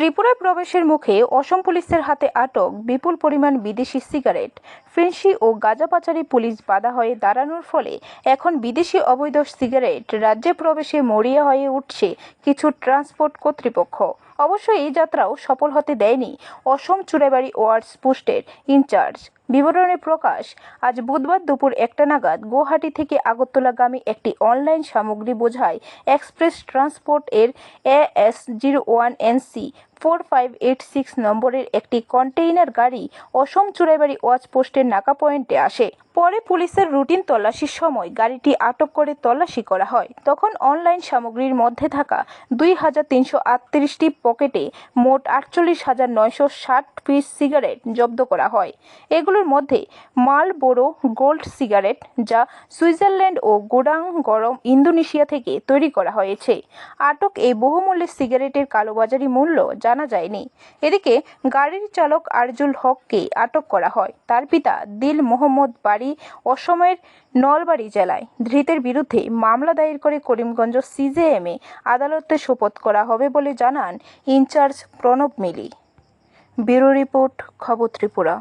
ত্রিপুরায় প্রবেশের মুখে অসম পুলিশের হাতে আটক বিপুল পরিমাণ বিদেশি সিগারেট। ফেন্সি ও গাঁজা পাচারে পুলিশ বাধা হয়ে দাঁড়ানোর ফলে এখন বিদেশি অবৈধ সিগারেট রাজ্যে প্রবেশে মরিয়া হয়ে উঠছে কিছু ট্রান্সপোর্ট কর্তৃপক্ষ। অবশ্য এই যাত্রাও সফল হতে দেয়নি। অসম চুড়াবাড়ি ওয়ার্ডস পোস্টের ইনচার্জ বিবরণে প্রকাশ, আজ বুধবার দুপুর একটা নাগাদ গুয়াহাটি থেকে আগরতলাগামী একটি অনলাইন সামগ্রী বোঝাই এক্সপ্রেস ট্রান্সপোর্ট এর AS zero one NC four five eight six নম্বরের একটি কন্টেইনার গাড়ি অসম চুড়াইবাড়ি ওয়াচ পোস্টের নাকা পয়েন্টে আসে। পরে পুলিশের রুটিন তল্লাশির সময় গাড়িটি আটক করে তল্লাশি করা হয়। তখন অনলাইন সামগ্রীর মধ্যে থাকা দুই হাজার তিনশো আটত্রিশটি পকেটে মোট আটচল্লিশ হাজার নয়শো ষাট পিস সিগারেট জব্দ করা হয়। এগুলোর মধ্যে মাল বোরো গোল্ড সিগারেট যা সুইজারল্যান্ড ও গোডাং গরম ইন্দোনেশিয়া থেকে তৈরি করা হয়েছে। আটক এই বহুমূল্যের সিগারেটের কালোবাজারি মূল্য জানা যায়নি। এদিকে গাড়ির চালক আরজুল হককে আটক করা হয়। তার পিতা দিল মোহাম্মদ বাড়ি অসমের নলবাড়ি জেলায়। ধৃতের বিরুদ্ধে মামলা দায়ের করে করিমগঞ্জ সিজেএমে আদালতে সোপত করা হবে বলে জানান in charge Pranab Mili. Bureau report, খবর ত্রিপুরা।